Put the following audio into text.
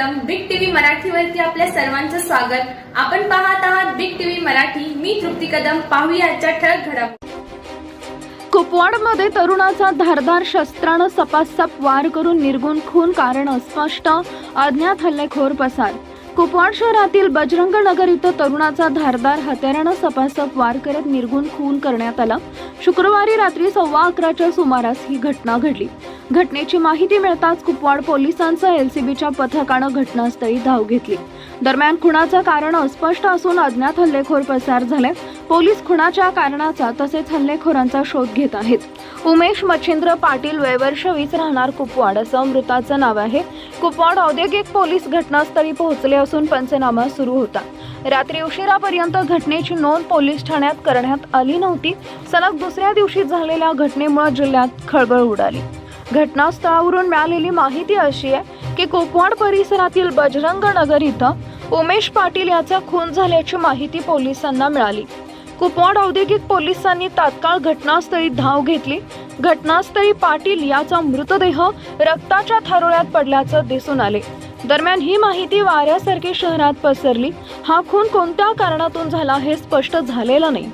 मराठीवरती आपल्या सर्वांचं स्वागत. आपण पाहत आहात बिग टीव्ही मराठी. मी तृप्ती कदम. पाहूया आजच्या ठळक घडामोडी. कुपवाडमध्ये तरुणाचा धारदार शस्त्रानं सपासप वार करून निर्गुण खून कारण अस्पष्ट. अज्ञात हल्लेखोर पसार. कुपवाड शहरातील बजरंग नगर इथं तरुणाचा धारदार हत्यारानं सपासप वार करत निर्गुण खून करण्यात आला. शुक्रवारी रात्री सव्वा अकराच्या सुमारास ही घटना घडली. घटनेची माहिती मिळताच कुपवाड पोलिसांचं एलसीबीच्या पथकानं घटनास्थळी धाव घेतली. दरम्यान खुणाचं कारण अस्पष्ट असून अज्ञात हल्लेखोर पसार झाले. पोलीस खुणाच्या कारणाचा तसेच हल्लेखोरांचा शोध घेत आहेत. उमेश मच्छिंद्र पाटील वयवर्ष वीस राहणार कुपवाड असं मृताचं नाव आहे. कुपवाड औद्योगिक पोलीस घटनास्थळी पोहोचले असून पंचनामा सुरू होता. रात्री उशिरापर्यंत घटनेची नोंद पोलीस ठाण्यात करण्यात आली नव्हती. सलग दुसऱ्या दिवशी झालेल्या घटनेमुळे जिल्ह्यात खळबळ उडाली. घटनास्थळावरून मिळालेली माहिती अशी आहे की कुपवाड परिसरातील बजरंग नगर इथं उमेश पाटील याचा खून झाल्याची माहिती पोलिसांना मिळाली. कुपवाड औद्योगिक पोलिसांनी तात्काळ घटनास्थळी धाव घेतली. घटनास्थळी पाटील याचा मृतदेह रक्ताच्या थारोळ्यात पडल्याचं दिसून आले. दरम्यान ही माहिती वाऱ्यासारखी शहरात पसरली. हा खून कोणत्या कारणातून झाला हे स्पष्ट झालेलं नाही.